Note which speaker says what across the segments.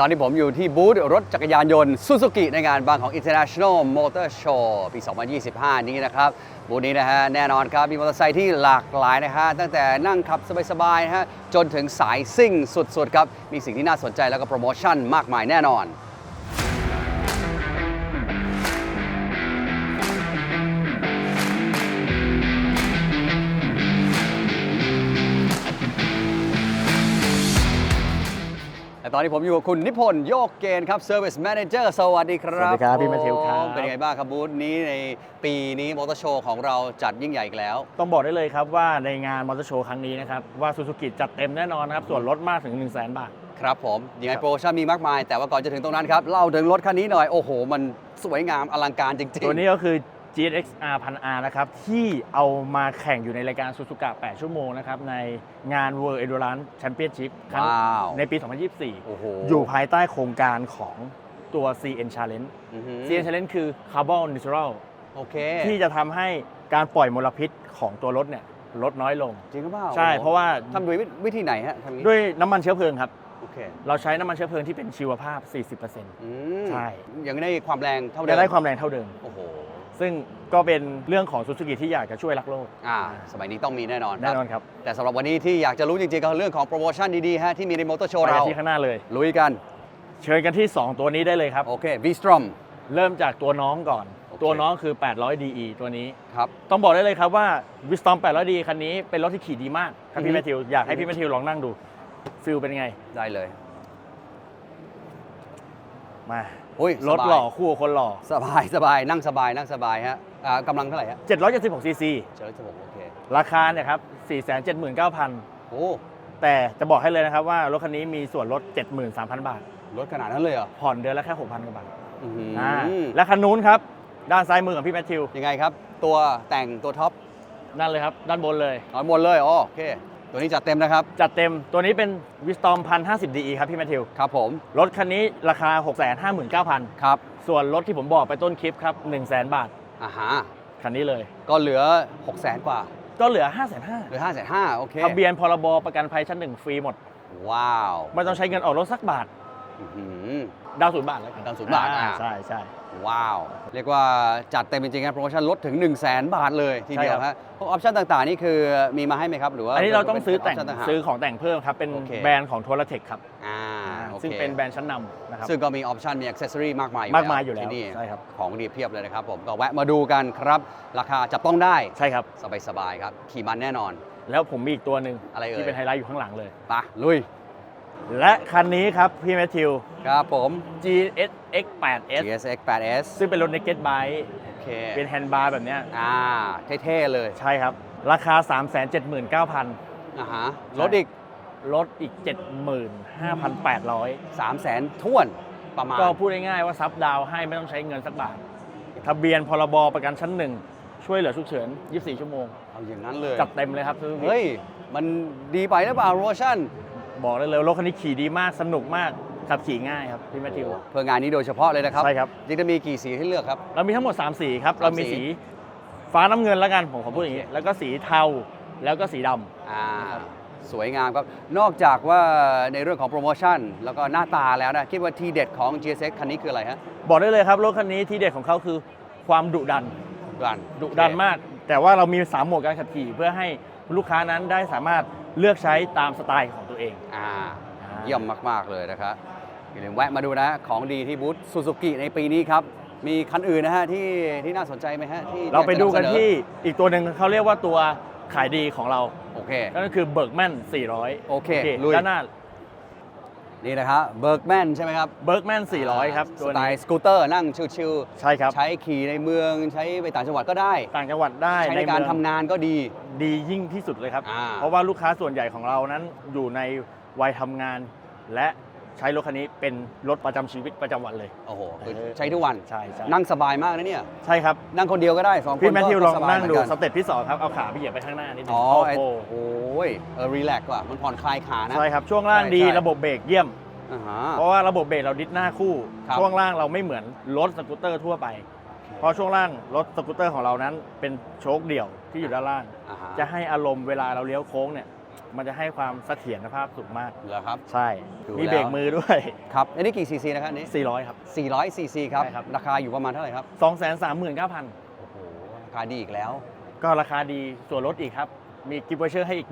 Speaker 1: ตอนนี้ผมอยู่ที่บูธรถจักรยานยนต์ซูซูกิในงานบางของ International Motor Show ปี 2025 นี้นะครับบูธนี้นะฮะแน่นอนครับมีมอเตอร์ไซค์ที่หลากหลายนะฮะตั้งแต่นั่งขับสบายๆนะฮะจนถึงสายซิ่งสุดๆครับมีสิ่งที่น่าสนใจแล้วก็โปรโมชั่นมากมายแน่นอน อนนี้ผมอยู่กับคุณนิพนธ์โยกเกณฑ์ครับ Service Manager สวัสดีครับ
Speaker 2: สวัสดีครับพี่แมทธิวครับ
Speaker 1: เป็นยังไงบ้างครับบูธนี้ในปีนี้มอเตอร์โชว์ของเราจัดยิ่งใหญ่อีกแล้ว
Speaker 2: ต้องบอกได้เลยครับว่าในงานมอเตอร์โชว์ครั้งนี้นะครับ ว่าซูซูกิจัดเต็มแน่นอนนะครับ ส่วนลดมากถึง 1 0 0 0 0แบาท
Speaker 1: ครับผมยังไง
Speaker 2: ครับ
Speaker 1: โปรโมชั่นมีมากมาย แต่ว่าก่อนจะถึงตรงนั้นครับเล่าถึงรถคันนี้หน่อยโอ้โห มันสวยงามอลังการจริงๆ
Speaker 2: ตัวนี้ก็คือ GSX-R 1000R นะครับ ที่เอามาแข่งอยู่ในรายการซูซูกะ 8 ชั่วโมงนะครับ ในงาน World Endurance Championship ครั้ง
Speaker 1: ว้าว
Speaker 2: ในปี
Speaker 1: โอ้โห
Speaker 2: 2024อยู่ภายใต้โครงการของตัว CN Challenge
Speaker 1: อือหือ
Speaker 2: CN Challenge คือ Carbon Neutral
Speaker 1: โอเค
Speaker 2: ที่จะทำให้การปล่อยมลพิษของตัวรถเนี่ยลดน้อยลง
Speaker 1: จริงหรือเปล่า
Speaker 2: ใช่
Speaker 1: โอ้โห
Speaker 2: เพราะว่า
Speaker 1: ทำโดยวิวิธีไหนฮะทำอย่างนี้
Speaker 2: ด้วยน้ำมันเชื้อเพลิงครับ
Speaker 1: โอเค
Speaker 2: เราใช้น้ำมันเชื้อเพลิงที่เป็นชีวภาพ 40%
Speaker 1: อืม
Speaker 2: ใช่
Speaker 1: ยังได้ความแรงเท่าเดิม
Speaker 2: จะได้ความแรงเท่าเดิม
Speaker 1: โอ้โห
Speaker 2: ซึ่งก็เป็นเรื่องของซูซูกิที่อยากจะช่วยรักโลก
Speaker 1: อ่าสมัยนี้ต้องมีแน่นอนค
Speaker 2: แน่
Speaker 1: รับ
Speaker 2: นอนครับ
Speaker 1: แต่สำหรับวันนี้ที่อยากจะรู้จริงๆก็คือเรื่องของโปรโมชั่นดีๆฮะที่มีในมอเตอร์โช
Speaker 2: ไป
Speaker 1: ว์
Speaker 2: กัน
Speaker 1: เรา
Speaker 2: ที่ข้างหน้าเลย
Speaker 1: ลุยกัน
Speaker 2: เชิญกันที่ 2 ตัวนี้ได้เลยครับ
Speaker 1: โอเค V-Strom
Speaker 2: เริ่มจากตัวน้องก่อน
Speaker 1: โอเค
Speaker 2: ตัวน้องคือ 800 DE ตัวนี้
Speaker 1: ครับ
Speaker 2: ต้องบอกได้เลยครับว่า w i s t o m 800 DE คันนี้เป็นรถที่ขี่ดีมากครับ
Speaker 1: อือฮึ
Speaker 2: พี่แมทธิว อยากให้
Speaker 1: อือฮึ
Speaker 2: พี่แมทธิวลองนั่งดูฟิลเป็นไง
Speaker 1: ได้เลย
Speaker 2: มา
Speaker 1: อุ้ย
Speaker 2: รถ
Speaker 1: สบาย
Speaker 2: หล่อคู่กับคนหล่อ
Speaker 1: สบายสบายนั่งสบายนั่งสบายฮะอ่ากำลังเท่าไหร่ฮะ
Speaker 2: 776 cc
Speaker 1: เจอที่ผมโอเค
Speaker 2: ราคาเนี่ยครับ479,000
Speaker 1: โอ้
Speaker 2: แต่จะบอกให้เลยนะครับว่ารถคันนี้มีส่วนลด 73,000 บาท
Speaker 1: รถขนาดนั้นเลยเหรอ
Speaker 2: ผ่อนเดือนละแค่ 6,000กว่าบาท
Speaker 1: อื้อหือ
Speaker 2: อ่าและคันนู้นครับ ด้านซ้ายมือของพี่แมทธิว
Speaker 1: ยังไงครับ ตัวแต่งตัวท็อป
Speaker 2: นั่นเลยครับ ด้านบนเลย
Speaker 1: เอาหมดเลยอ๋อโอเค ตัวนี้จัดเต็มนะครับ
Speaker 2: จัดเต็มตัวนี้เป็น w i s t o m 1050 DE ครับพี่แมทธิว
Speaker 1: ครับผม
Speaker 2: รถคันนี้ราคา 659,000
Speaker 1: ครับ
Speaker 2: ส่วนรถที่ผมบอกไปต้นคลิปครับ 100,000 บาท
Speaker 1: อ่าฮะ
Speaker 2: คันนี้เลย
Speaker 1: ก็เหลือ 6 0 0 0 0 0 กว่า
Speaker 2: ก็เหลือ 5,500,000
Speaker 1: เหลือ 5 5 0 0 0โอเค
Speaker 2: ทะเบียนพรบประกันภัยชั้นหนึ่งฟรีหมด
Speaker 1: ว้าว
Speaker 2: ไม่ต้องใช้เงินออกรถสักบาท
Speaker 1: อื้อหือ
Speaker 2: ดาวน์ศูนย์บาทแล้วกัน
Speaker 1: ดาวน์ศูนย์บาท
Speaker 2: อ่
Speaker 1: อ่า
Speaker 2: ใช่ใช่
Speaker 1: ว้าว เรียกว่าจัดเต็มจริงๆครับโปรโมชั่นลดถึง 1 0 0 0 0แบาทเลยทีเดียว
Speaker 2: ใช่ครับ
Speaker 1: ฮะพวกออปชั่นต่างๆ นี่คือมีมาให้ไหมครับ หรือว่า
Speaker 2: อันนี้เราต้องซื้อแต่ง
Speaker 1: เป็น option หาก
Speaker 2: ซื้อของแต่งเพิ่มครับ เป็น
Speaker 1: โอเค
Speaker 2: แบรนด์ของทัวร์เทคครับ
Speaker 1: อ่าโอค
Speaker 2: ซึ่งเป็นแบรนด์ชั้นนำนะครับ
Speaker 1: ซึ่งก็มีออปชันมีอ c เซสซอรีมากมาย
Speaker 2: มากมายอยู่แล้ว
Speaker 1: ที่นี่
Speaker 2: ใช่ครับ
Speaker 1: ของดีเพียบเลยนะครับผมก็แวะมาดูกันครับ ราคาจับต้องได้
Speaker 2: ใช่ครับ
Speaker 1: สบายๆครับขี่มันแน่นอน
Speaker 2: แล้วผมมีอีกตัวหนึ่ง
Speaker 1: อะไรเอ่ย
Speaker 2: ที่เป็นไฮไลท์อยู่ข้างหลังเลย
Speaker 1: ไปะลุย
Speaker 2: และคันนี้ครับพี่แมทธิว
Speaker 1: ครับผม
Speaker 2: GSX 8S
Speaker 1: GSX 8S
Speaker 2: ซึ่งเป็นรถ naked bike
Speaker 1: โอเค
Speaker 2: เป็นแฮนด์บาร์แบบเนี้ย
Speaker 1: อ่า เท่ ๆ เลย
Speaker 2: ใช่ครับ ราคา 379,000
Speaker 1: อ่าฮะ
Speaker 2: ใช่
Speaker 1: รถอีก
Speaker 2: ลดอีก 75,800
Speaker 1: 3 0 0 0 0 0ท้วนประมาณ
Speaker 2: ก็พูดง่ายๆว่าซับดาวน์ให้ไม่ต้องใช้เงินสักบาท ทะเบียนพรบประกันชั้นหนึ่ง ช่วยเหลือฉุกเฉิน 24 ชั่วโมง
Speaker 1: เอาอย่างนั้นเลย
Speaker 2: จัดเต็มเลยครับซื้อ
Speaker 1: เฮ้ย มันดีไปหรือเปล่าโรชั่น
Speaker 2: บอกได้เลยว่ารถคันนี้ขี่ดีมากสนุกมากขับขี่ง่ายครับพี่แมทธิว
Speaker 1: เพื่องานนี้โดยเฉพาะเลยนะครับ
Speaker 2: ใช่ครับ
Speaker 1: จริงๆจะมีกี่สีให้เลือกครับ
Speaker 2: เรามีทั้งหมด 3 สีครับ
Speaker 1: สาม
Speaker 2: เรามี
Speaker 1: สี
Speaker 2: สีฟ้าน้ำเงินแล้วกันผมขอพูดอย่างนี้ แล้วก็สีเทาแล้วก็สีดำ
Speaker 1: อ่าสวยงามครับ นอกจากว่าในเรื่องของโปรโมชั่น แล้วก็หน้าตาแล้วนะ คิดว่าทีเด็ดของ GSX คันนี้คืออะไรฮะ
Speaker 2: บอกได้เลยครับ รถคันนี้ที่เด็ดของเขาคือความดุดัน
Speaker 1: ดัน
Speaker 2: ดุดันมาก แต่ว่าเรามี 3 โหมดการขับขี่ เพื่อให้ลูกค้านั้นได้สามารถเลือกใช้ตามสไตล์ของ ตัวเอง
Speaker 1: อ่า
Speaker 2: อ่า
Speaker 1: เยี่ยมมาก ๆ เลยนะครับอย่าลืมแวะมาดูนะของดีที่บูธซูซูกิในปีนี้ครับ มีคันอื่นนะฮะที่ที่น่าสนใจไหมฮะที่
Speaker 2: เราไปดูกัน
Speaker 1: อยาจะำเส
Speaker 2: ที่อีกตัวหนึ่งเขาเรียกว่าตัวขายดีของเรา
Speaker 1: โอเค
Speaker 2: ก็คือเบิร์กแมน400
Speaker 1: โอเคลุย
Speaker 2: ด้านหน้า
Speaker 1: นี่นะครับเบิร์กแมนใช่ไหมครับ
Speaker 2: เบิร์กแมน400 ครับ
Speaker 1: ส
Speaker 2: ตัว
Speaker 1: ไต
Speaker 2: นี้
Speaker 1: ล์สกูตเตอร์นั่งชิว
Speaker 2: ใช่ครับ
Speaker 1: ๆ ใช้ขี่ในเมืองใช้ไปต่างจังหวัดก็ได้
Speaker 2: ต่างจังหวัดได้
Speaker 1: ใช้ในการ
Speaker 2: เมือง
Speaker 1: ทำงานก็ดี
Speaker 2: ดียิ่งที่สุดเลยครับ
Speaker 1: อ่า
Speaker 2: เพราะว่าลูกค้าส่วนใหญ่ของเรานั้นอยู่ในวัยทำงาน และ ใช้รถคันนี้เป็นรถประจำชีวิตประจำวันเลย
Speaker 1: โอ้โหคือ
Speaker 2: เออ
Speaker 1: ใช้ทุกวัน
Speaker 2: ใช่ใช่
Speaker 1: นั่งสบายมากนะเนี่ย
Speaker 2: ใช่ครับ
Speaker 1: นั่งคนเดียวก็ได้สองคน
Speaker 2: พี่แมทธิว
Speaker 1: ก็
Speaker 2: ลอง
Speaker 1: สบาย
Speaker 2: นั่งดู
Speaker 1: เหมือ
Speaker 2: ส
Speaker 1: กั
Speaker 2: เต็ปที่สองครับ เอาขาไปเหยียบไปข้างหน้านิดนึง
Speaker 1: อ๋อ
Speaker 2: โอ้
Speaker 1: ไอ้
Speaker 2: โห
Speaker 1: โอ้ยเออรีแลกกว่ามันผ่อนคลายขานะ
Speaker 2: ใช่ครับ ช่วงล่าง
Speaker 1: ใช่
Speaker 2: ดี
Speaker 1: ใช่
Speaker 2: ระบบเบรกเยี่ยม
Speaker 1: อ่าฮะ
Speaker 2: เพราะว่าระบบเบรกเราดิสหน้าคู่
Speaker 1: ครับ
Speaker 2: ช่วงล่างเราไม่เหมือนรถสกูตเตอร์ทั่วไป เพราะช่วงล่างรถสกูตเตอร์ของเรานั้นเป็นโชคเดี่ยวที่อยู่ด้านล่าง
Speaker 1: อ่าฮะ
Speaker 2: จะให้อารมณ์เวลาเราเลี้ยวโค้งเนี่ย มันจะให้ความเสถียรภาพสูงมาก
Speaker 1: เหรอครับ
Speaker 2: ใช่
Speaker 1: ดู
Speaker 2: มี
Speaker 1: แล้ว
Speaker 2: เบรกมือด้วย
Speaker 1: ครับอันนี้กี่ซีซีนะครับอันนี้
Speaker 2: 400 ครับ
Speaker 1: 400ซีซีครับ
Speaker 2: ใช่ครับ
Speaker 1: ราคาอยู่ประมาณเท่าไหร่ครับ
Speaker 2: 239,000
Speaker 1: โอ้โห ราคาดีอีกแล้ว
Speaker 2: ก็ราคาดีส่วนลดอีกครับ มีกิฟต์วอเชอร์ให้อีก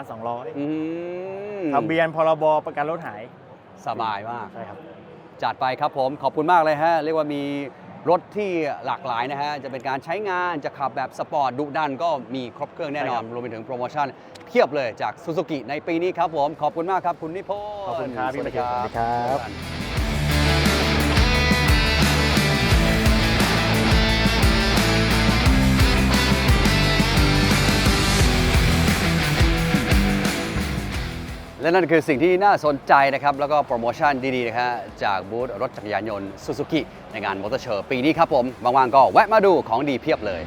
Speaker 2: 18,200
Speaker 1: อืม
Speaker 2: ทะเบียนพรบประกันรถหาย
Speaker 1: สบายมาก
Speaker 2: ใช่ครับ
Speaker 1: จัดไปครับผม ขอบคุณมากเลยฮะ เรียกว่ามี รถที่หลากหลายนะฮะ จะเป็นการใช้งานจะขับแบบสปอร์ตดุดันก็มีครบเครื่องแน่นอน
Speaker 2: ใช่ครับ
Speaker 1: รวมไปถึงโปรโมชั่นเพียบเลยจากซูซูกิในปีนี้ครับผม ขอบคุณมากครับคุณนิพนธ์
Speaker 2: ขอบคุณครับพี่
Speaker 1: สวัส
Speaker 2: มา
Speaker 1: ดี
Speaker 2: เกียรติสวัสดีครับ
Speaker 1: และนั่นคือสิ่งที่น่าสนใจนะครับ แล้วก็โปรโมชั่นดีๆนะฮะจากบูธรถจักรยานยนต์ซูซูกิในงานมอเตอร์โชว์ปีนี้ครับผมบางๆก็แวะมาดูของดีเพียบเลย